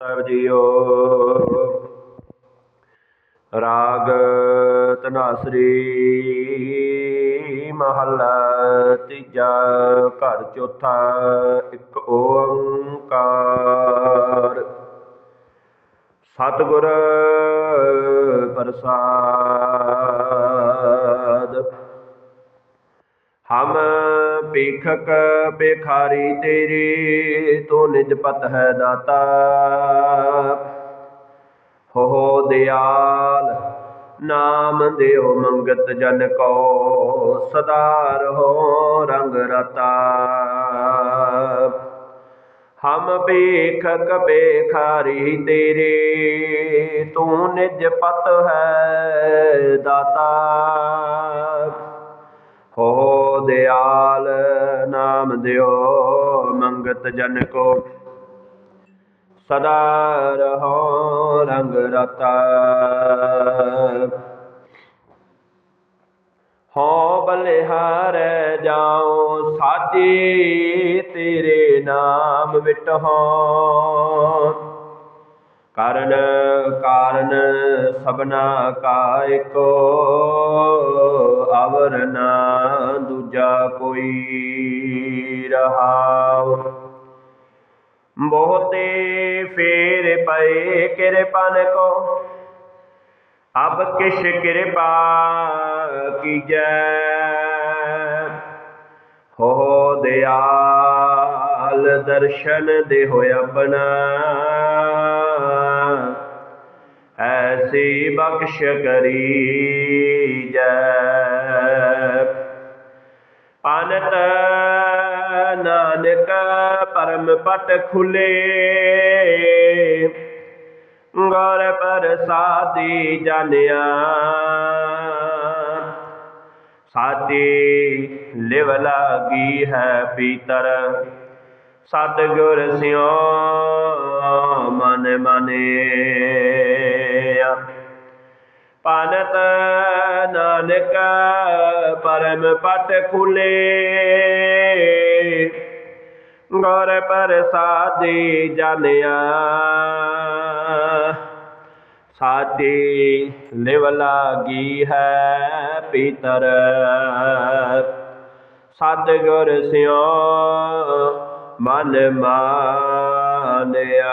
ਸਾਹਿਬ JIO. ਰਾਗ ਤਨਾਸਰੀ ਮਹੱਲਾ ਤੀਜਾ ਘਰ ਚੌਥਾ ਇੱਕ ਓੰਕਾਰ। ਸਤਿਗੁਰ ਪ੍ਰਸਾਦ ਹਮ ਭੀਖਕ ਭਿਖਾਰੀ ਤੇਰੀ, ਤੂੰ ਨਿਜ ਪਤ ਹੈ ਦਾਤਾ। ਹੋ ਦਿਆਲ, ਨਾਮ ਦਿਓ ਮੰਗਤ ਜਨ ਕੋ। ਸਦਾ ਰਹੋ ਰੰਗ ਰਤਾ। ਹਮ ਭੀਖਕ ਭਿਖਾਰੀ ਤੇਰੇ, ਤੂੰ ਨਿਜ ਪਤ ਹੈ ਦਾਤਾ। ਹੋ ਦਿਆਲ ਨਾਮ ਦਿਓ, ਮੰਗਤ ਜਨ ਕੋ। ਸਦਾ ਰਹੋ ਰੰਗ ਰਤਾ। ਹੋ ਬਲਿਹਾਰੈ ਜਾਉ ਸਾਜੀ ਤੇਰੇ ਨਾਮ ਵਿਟਹੁ। ਕਾਰਨ ਕਾਰਨ ਸਭਨਾ ਕਾ ਏਕੋ ਅਵਰ ਨਾ ਦੂਜਾ ਕੋਈ ਰਹਾਉ। ਬਹੁਤੇ ਫੇਰ ਪਏ ਕਿਰਪਨ ਕੋ। ਅਬ ਕਿਛ ਕਿਰਪਾ ਕੀਜੈ। ਹੋ ਦਿਆਲ ਦਰਸ਼ਨ ਦੇਹੁ ਆਪਣਾ। ਐਸੀ ਬਖਸ਼ ਕਰੀ ਪਾਨਤ ਨਾਨਕ ਪਰਮ ਪਟ ਖੁਲੇ। ਗੌਰ ਪ੍ਰਸਾਦੀ ਜਾਣਿਆ। ਸਾਡੀ ਲਿਵ ਲਾਗੀ ਹੈ ਪੀਤਰ। ਸਤਿਗੁਰ ਸਿਓ ਮਨ ਮਾਨਿਆ। ਪਾਨਤ ਨਾਨਕ ਪਰਮ ਪਟ ਖੁਲੇ। ਗੌਰ ਪ੍ਰਸਾਦੀ ਜਾਣਿਆ। ਸਾਡੀ ਲਿਵ ਲਾਗੀ ਹੈ ਪੀਤਰ। ਸਤਿਗੁਰ ਸਿਓ ਮਨ ਮਾਨਿਆ।